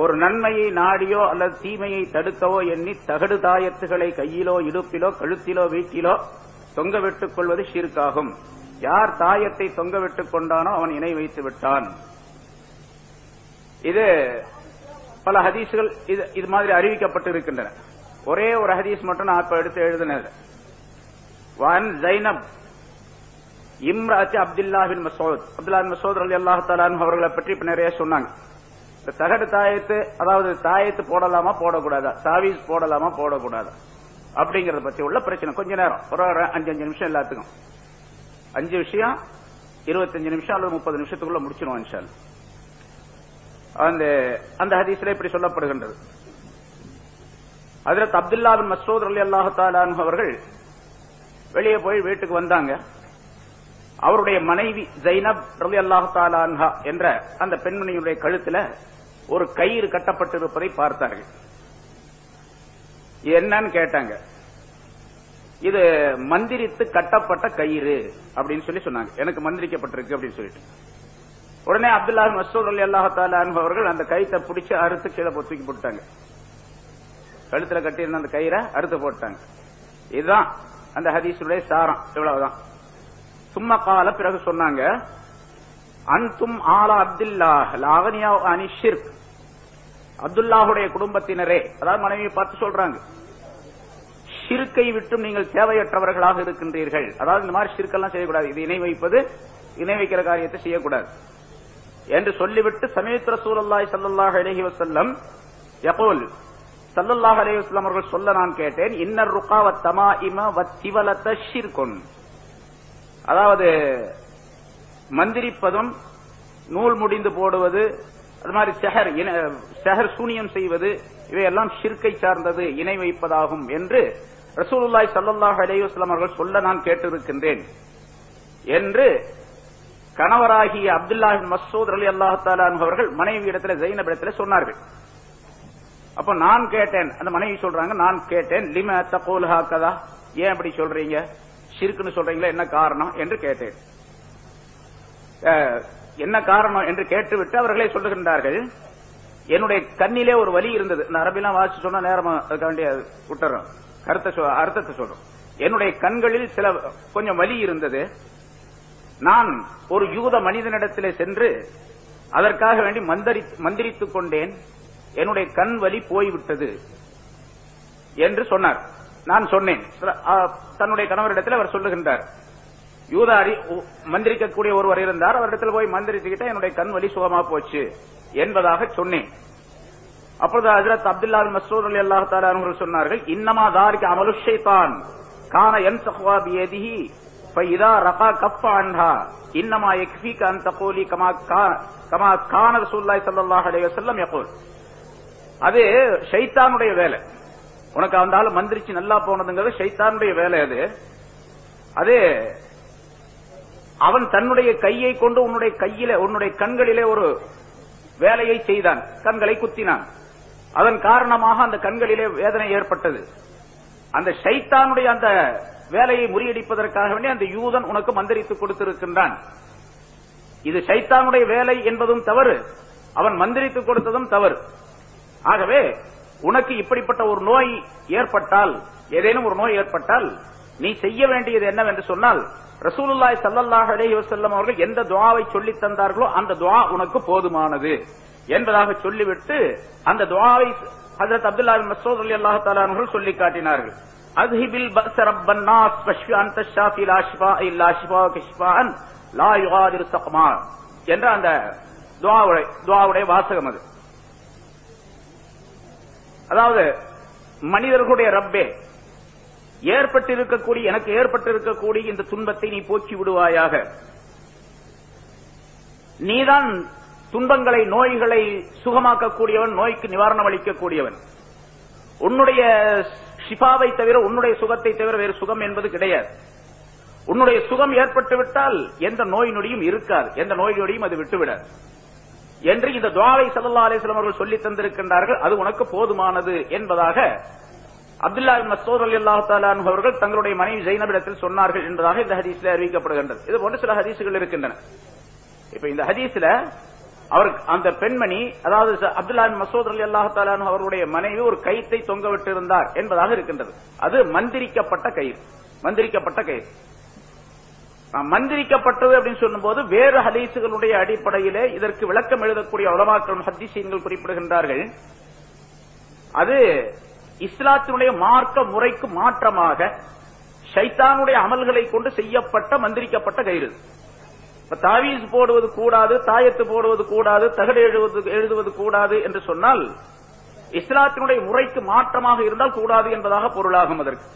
ஒரு நன்மையை நாடியோ அல்லது தீமையை தடுக்கவோ எண்ணி தகடு தாயத்துகளை கையிலோ இடுப்பிலோ கழுத்திலோ வீட்டிலோ தொங்கவிட்டுக் கொள்வது ஷிர்காகும். யார் தாயத்தை தொங்கவிட்டுக் கொண்டானோ அவன் இணை வைத்து விட்டான். இது பல ஹதீஸ்கள் இது இது மாதிரி அறிவிக்கப்பட்டு இருக்கின்றன ஒரே ஒரு ஹதீஸ் மட்டும் நான் இப்ப எடுத்து எழுதினது வான் ஜைனப் இம்ராத்தி அப்துல்லாஹின் மசோத். அப்துல்லா மசோத் அலி அல்லாஹ் அவர்களை பற்றி இப்ப நிறைய சொன்னாங்க. இந்த தகடு தாயத்து அதாவது தாயத்து போடலாமா போடக்கூடாதா? சாவீஸ் போடலாமா போடக்கூடாதா? அப்படிங்கறத பத்தி உள்ள பிரச்சனை. கொஞ்ச நேரம். ஒரு அஞ்சு அஞ்சு நிமிஷம் எல்லாத்துக்கும். அஞ்சு விஷயம் இருபத்தஞ்சு நிமிஷம் அல்லது முப்பது நிமிஷத்துக்குள்ள முடிச்சிருவோம் அந்த அந்த ஹதீஸ்ல இப்படி சொல்லப்படுகின்றது. அதில் அப்துல்லா பின் மசூத் அலி அல்லாஹாலு அவர்கள் வெளியே போய் வீட்டுக்கு வந்தாங்க. அவருடைய மனைவி ஜைனப் ரலி அல்லாஹு என்ற அந்த பெண்மணியுடைய கழுத்துல ஒரு கயிறு கட்டப்பட்டிருப்பதை பார்த்தார்கள். இது என்னன்னு கேட்டாங்க. இது மந்திரித்து கட்டப்பட்ட கயிறு அப்படின்னு சொல்லி சொன்னாங்க. எனக்கு மந்திரிக்கப்பட்டிருக்கு அப்படின்னு சொல்லிட்டு. உடனே அப்துல்லா மசூர் அலி அல்லாஹு தாலான் அவர்கள் அந்த கயித்தை பிடிச்சு அறுத்து கீழே தூக்கி போட்டாங்க கழுத்துல கட்டியிருந்த அந்த கயிறை அறுத்து போட்டாங்க. இதுதான் அந்த ஹதீஸுடைய சாரம். இவ்வளவுதான். சும்மா கால பிறகு சொன்னாங்க அன்தும் ஆலா அப்துல்லாஹ் லாவனியா அனி ஷிர்க். அப்துல்லாஹுடைய குடும்பத்தினரே அதாவது மனைவியை பார்த்து சொல்றாங்க. ஷிர்க்கை விட்டும் நீங்கள் தேவையற்றவர்களாக இருக்கின்றீர்கள். அதாவது இந்த மாதிரி ஷிர்க்கெல்லாம் செய்யக்கூடாது. இது இணை வைப்பது இணை வைக்கிற காரியத்தை செய்யக்கூடாது. என்று சொல்லிவிட்டு சமீத் ரசூலுல்லாஹி சல்லாஹ் அலஹி வசல்லம் எப்போல் சல்லல்லாஹ் அலைஹி வஸல்லம் அவர்கள் சொல்ல நான் கேட்டேன் இன்னர் ருகா தமா இம வத் திவலத அதாவது மந்திரிப்பதும் நூல் முடிந்து போடுவது அது மாதிரி செஹர் செஹர் சூனியம் செய்வது இவையெல்லாம் ஷிர்கை சார்ந்தது இணை வைப்பதாகும் என்று ரசூலுல்லாய் சல்லாஹ் அலைஹி அவர்கள் சொல்ல நான் கேட்டிருக்கின்றேன் என்று கணவராகிய அப்துல்லாஹின் மசூத் அலி அல்லாஹு அவர்கள் மனைவி இடத்துல ஜெயினப் இடத்துல சொன்னார்கள். அப்ப நான் கேட்டேன் அந்த மனைவி சொல்றாங்க நான் கேட்டேன் லிம தகோல் ஹாக்கதா? ஏன் அப்படி சொல்றீங்க? ஷிர்க்குன்னு சொல்றீங்களா? என்ன காரணம்? என்று கேட்டேன். என்ன காரணம் என்று கேட்டுவிட்டு அவர்களே சொல்லுகின்றார்கள். என்னுடைய கண்ணிலே ஒரு வலி இருந்தது. இந்த அரபிலாம் வாசிச்சு சொன்னா நேரம் அதுக்கு வேண்டிய விட்டுறோம். கருத்தை அர்த்தத்தை சொல்றோம். என்னுடைய கண்களில் சில கொஞ்சம் வலி இருந்தது. நான் ஒரு யூத மனிதனிடத்திலே சென்று அதற்காக வேண்டி மந்திரித்துக் கொண்டேன். என்னுடைய கண் வலி போய்விட்டது என்று சொன்னார். நான் சொன்னேன். தன்னுடைய கணவரிடத்தில் அவர் சொல்லுகின்றார். யூத அறி மந்திரிக்கக்கூடிய ஒருவர் இருந்தார். அவரிடத்தில் போய் மந்திரிச்சுக்கிட்டே என்னுடைய கண் வலி சுகமா போச்சு என்பதாக சொன்னேன். அப்பொழுது ஹசரத் அப்துல்லா மசூர் அலி அல்லா தாலா அவர்கள் சொன்னார்கள் இன்னமா தாரிக்கு அமலுஷைதான் கான என் சஹ்வா பியதிஹி இதா ரகா கப்பா அன்ஹா இன்னமா எக்ஸி கான் தகோலி கமா கமா கான ரசூல்லாய் சல்லாஹ் அலைய செல்லம் எப்போது அது ஷைத்தானுடைய வேலை. உனக்கு அந்த ஆள் மந்திரிச்சு நல்லா போனதுங்கிறது ஷைத்தானுடைய வேலை அது. அது அவன் தன்னுடைய கையை கொண்டு உன்னுடைய கையில உன்னுடைய கண்களிலே ஒரு வேலையை செய்தான். கண்களை குத்தினான். அதன் காரணமாக அந்த கண்களிலே வேதனை ஏற்பட்டது. அந்த ஷைத்தானுடைய அந்த வேலையை முறியடிப்பதற்காக வேண்டி அந்த யூதன் உனக்கு மந்திரித்து கொடுத்திருக்கின்றான். இது ஷைத்தானுடைய வேலை என்பதும் தவறு. அவன் மந்திரித்து கொடுத்ததும் தவறு. ஆகவே உனக்கு இப்படிப்பட்ட ஒரு நோய் ஏற்பட்டால் ஏதேனும் ஒரு நோய் ஏற்பட்டால் நீ செய்ய வேண்டியது என்னவென்று சொன்னால் ரசூலுல்லாய் ஸல்லல்லாஹு அலைஹி அவர்கள் எந்த துவாவை சொல்லி தந்தார்களோ அந்த துவா உனக்கு போதுமானது என்பதாக சொல்லிவிட்டு அந்த துவாவை ஹசரத் அப்துல்லாஹ் பின் மஸ்ஊத் ரலியல்லாஹு தஆலா அவர்கள் சொல்லி காட்டினார்கள். அஸ்ஹிபில் பஸ் அன்த ஷாஃபி லா ஷிஃபா இல்லா லா யுகாதிரு சக்மா என்ற அந்த துவாவுடைய துவாவுடைய வாசகம் அது. அதாவது மனிதர்களுடைய ரப்பே ஏற்பட்டிருக்கக்கூடிய எனக்கு ஏற்பட்டிருக்கக்கூடிய இந்த துன்பத்தை நீ போக்கி விடுவாயாக. நீதான் துன்பங்களை நோய்களை சுகமாக்கக்கூடியவன் நோய்க்கு நிவாரணம் அளிக்கக்கூடியவன். உன்னுடைய ஷிபாவை தவிர உன்னுடைய சுகத்தை தவிர வேறு சுகம் என்பது கிடையாது. உன்னுடைய சுகம் ஏற்பட்டு விட்டால் எந்த நோய் நொடியும் இருக்காது. எந்த நோய் நொடியும் அது விட்டுவிடாது. என்று இந்த துவாவை சல்லா அலிஸ்லாம் அவர்கள் சொல்லி தந்திருக்கின்றார்கள். அது உனக்கு போதுமானது என்பதாக அப்துல்லா மசோர் அலி அல்லாஹ் அவர்கள் தங்களுடைய மனைவி ஜெயினபிடத்தில் சொன்னார்கள் என்பதாக இந்த ஹதீஸ்ல அறிவிக்கப்படுகின்றது. இது போன்ற சில ஹதீசுகள் இருக்கின்றன. இப்ப இந்த ஹதீஸ்ல அவர் அந்த பெண்மணி அதாவது அப்துல்லா மசோத் அலி அல்லாஹாலு அவருடைய மனைவி ஒரு கயிற்றை தொங்க விட்டிருந்தார் என்பதாக இருக்கின்றது. அது மந்திரிக்கப்பட்ட கயிறு. மந்திரிக்கப்பட்ட கயிறு. ஆஹ், மந்திரிக்கப்பட்டது அப்படின்னு சொல்லும்போது வேறு ஹதீசுகளுடைய அடிப்படையிலே இதற்கு விளக்கம் எழுதக்கூடிய உலமாக்களும் ஹதீசீன்கள் குறிப்பிடுகின்றார்கள். அது இஸ்லாத்தினுடைய மார்க்க முறைக்கு மாற்றமாக சைத்தானுடைய அமல்களை கொண்டு செய்யப்பட்ட மந்திரிக்கப்பட்ட கயிறு. இப்ப தாவீஸ் போடுவது கூடாது தாயத்து போடுவது கூடாது தகடு எழுவது எழுதுவது கூடாது என்று சொன்னால் இஸ்லாத்தினுடைய முறைக்கு மாற்றமாக இருந்தால் கூடாது என்பதாக பொருளாகும் அதற்கு.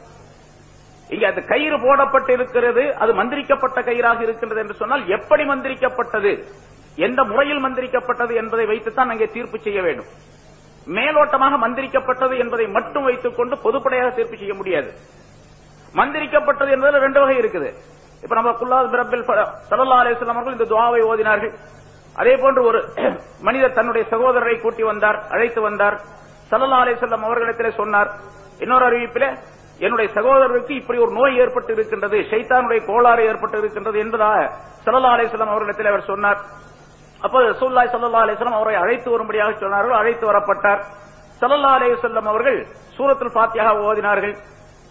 இங்க அந்த கயிறு போடப்பட்டு இருக்கிறது அது மந்திரிக்கப்பட்ட கயிறாக இருக்கின்றது என்று சொன்னால் எப்படி மந்திரிக்கப்பட்டது? எந்த முறையில் மந்திரிக்கப்பட்டது என்பதை வைத்துத்தான் அங்கே தீர்ப்பு செய்ய வேண்டும். மேலோட்டமாக மந்திரிக்கப்பட்டது என்பதை மட்டும் வைத்துக் கொண்டு பொதுப்படையாக தீர்ப்பு செய்ய முடியாது. மந்திரிக்கப்பட்டது என்பதில் ரெண்டு வகை இருக்குது. இப்ப நம்ம குல்லாத் பிரபில் சல்லா அலிஸ்லாம் அவர்கள் இந்த துவாவை ஓதினார்கள். அதே போன்று ஒரு மனிதர் தன்னுடைய சகோதரரை கூட்டி வந்தார் அழைத்து வந்தார். சல்லா அலிஸ்லாம் அவர்களிடத்திலே சொன்னார் இன்னொரு அறிவிப்பிலே என்னுடைய சகோதரருக்கு இப்படி ஒரு நோய் ஏற்பட்டு இருக்கின்றது ஷைத்தானுடைய கோளாறு ஏற்பட்டு இருக்கின்றது என்பதாக சல்லா அலிஸ்லாம் அவர்களிடத்தில் அவர் சொன்னார். அப்போ ரசூல்லாய் சல்லா அலிஸ்லாம் அவரை அழைத்து வரும்படியாக சொன்னார்கள் அழைத்து வரப்பட்டார். சல்லா அலிசல்லம் அவர்கள் சூரத்தில் பாத்தியாக ஓதினார்கள்.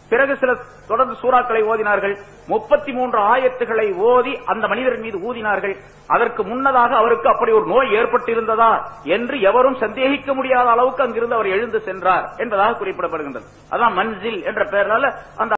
பிறகு சில தொடர்ந்து சூறாக்களை ஓதினார்கள். முப்பத்தி மூன்று ஆயத்துகளை ஓதி அந்த மனிதர் மீது ஊதினார்கள். அதற்கு முன்னதாக அவருக்கு அப்படி ஒரு நோய் ஏற்பட்டிருந்ததா என்று எவரும் சந்தேகிக்க முடியாத அளவுக்கு அங்கிருந்து அவர் எழுந்து சென்றார் என்பதாக குறிப்பிடப்படுகின்றது. அதான் மன்சில் என்ற பெயரால அந்த